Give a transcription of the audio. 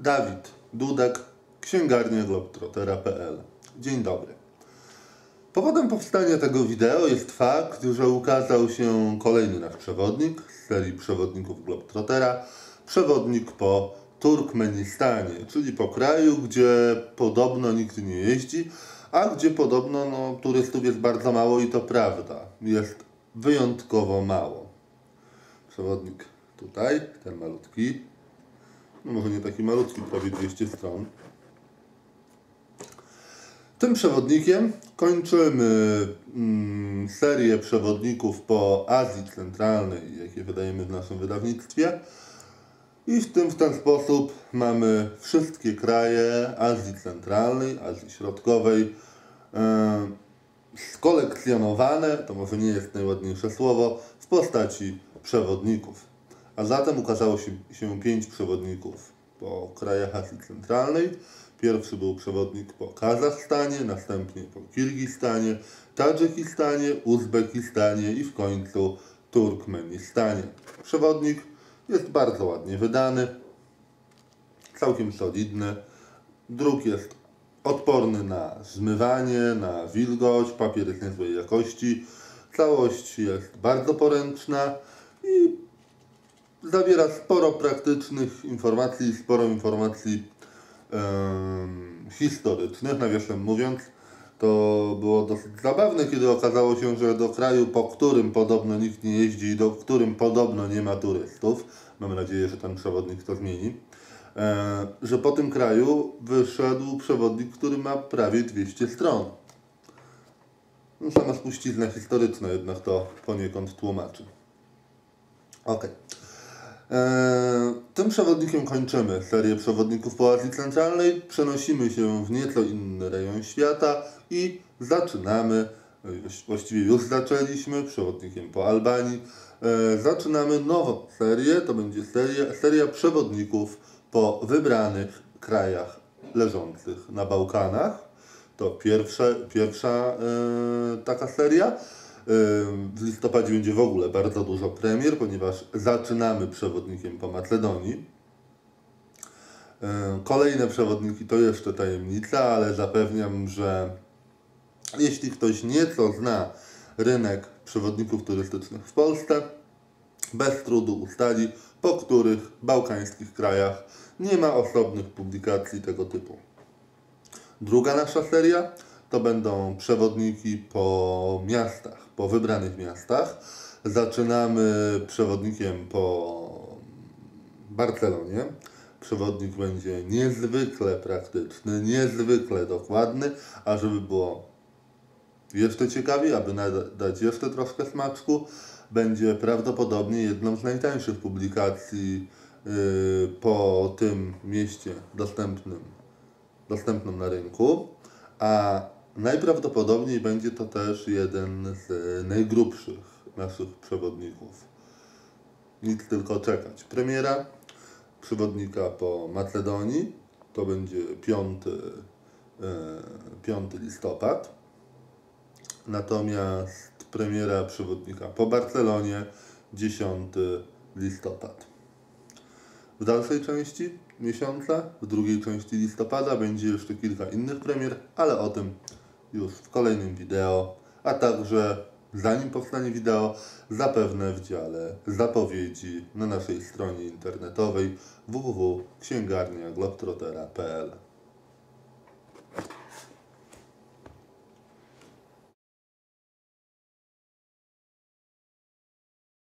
Dawid Dudek, księgarnia globtrotera.pl. Dzień dobry. Powodem powstania tego wideo jest fakt, że ukazał się kolejny nasz przewodnik z serii przewodników Globetrottera. Przewodnik po Turkmenistanie, czyli po kraju, gdzie podobno nikt nie jeździ, a gdzie podobno no, turystów jest bardzo mało i to prawda. Jest wyjątkowo mało. Przewodnik tutaj, ten malutki, no może nie taki malutki, prawie 200 stron. Tym przewodnikiem kończymy mm, serię przewodników po Azji Centralnej, jakie wydajemy w naszym wydawnictwie. I w tym w ten sposób mamy wszystkie kraje Azji Centralnej, Azji Środkowej e, skolekcjonowane, to może nie jest najładniejsze słowo, w postaci przewodników. A zatem ukazało się, się pięć przewodników po krajach Azji Centralnej. Pierwszy był przewodnik po Kazachstanie, następnie po Kirgistanie, Tadżykistanie, Uzbekistanie i w końcu Turkmenistanie. Przewodnik jest bardzo ładnie wydany, całkiem solidny. Druk jest odporny na zmywanie, na wilgoć, papier jest niezłej jakości. Całość jest bardzo poręczna zawiera sporo praktycznych informacji, sporo informacji um, historycznych, nawiasem mówiąc. To było dosyć zabawne, kiedy okazało się, że do kraju, po którym podobno nikt nie jeździ i do którym podobno nie ma turystów, mamy nadzieję, że ten przewodnik to zmieni, e, że po tym kraju wyszedł przewodnik, który ma prawie 200 stron. No, sama spuścizna historyczna jednak to poniekąd tłumaczy. Ok. Eee, tym przewodnikiem kończymy serię przewodników po Azji Centralnej. Przenosimy się w nieco inny rejon świata i zaczynamy, właściwie już zaczęliśmy, przewodnikiem po Albanii. Eee, zaczynamy nową serię, to będzie seria, seria przewodników po wybranych krajach leżących na Bałkanach. To pierwsze, pierwsza e, taka seria. W listopadzie będzie w ogóle bardzo dużo premier, ponieważ zaczynamy przewodnikiem po Macedonii. Kolejne przewodniki to jeszcze tajemnica, ale zapewniam, że jeśli ktoś nieco zna rynek przewodników turystycznych w Polsce, bez trudu ustali, po których bałkańskich krajach nie ma osobnych publikacji tego typu. Druga nasza seria to będą przewodniki po miastach, po wybranych miastach. Zaczynamy przewodnikiem po Barcelonie. Przewodnik będzie niezwykle praktyczny, niezwykle dokładny, a żeby było jeszcze ciekawiej, aby dać jeszcze troszkę smaczku, będzie prawdopodobnie jedną z najtańszych publikacji yy, po tym mieście dostępnym, dostępnym na rynku, a Najprawdopodobniej będzie to też jeden z najgrubszych naszych przewodników. Nic tylko czekać. Premiera przewodnika po Macedonii to będzie 5, 5 e, listopad. Natomiast premiera przewodnika po Barcelonie 10 listopad. W dalszej części miesiąca, w drugiej części listopada będzie jeszcze kilka innych premier, ale o tym już w kolejnym wideo, a także zanim powstanie wideo, zapewne w dziale zapowiedzi na naszej stronie internetowej www.księgarniaglobtrotera.pl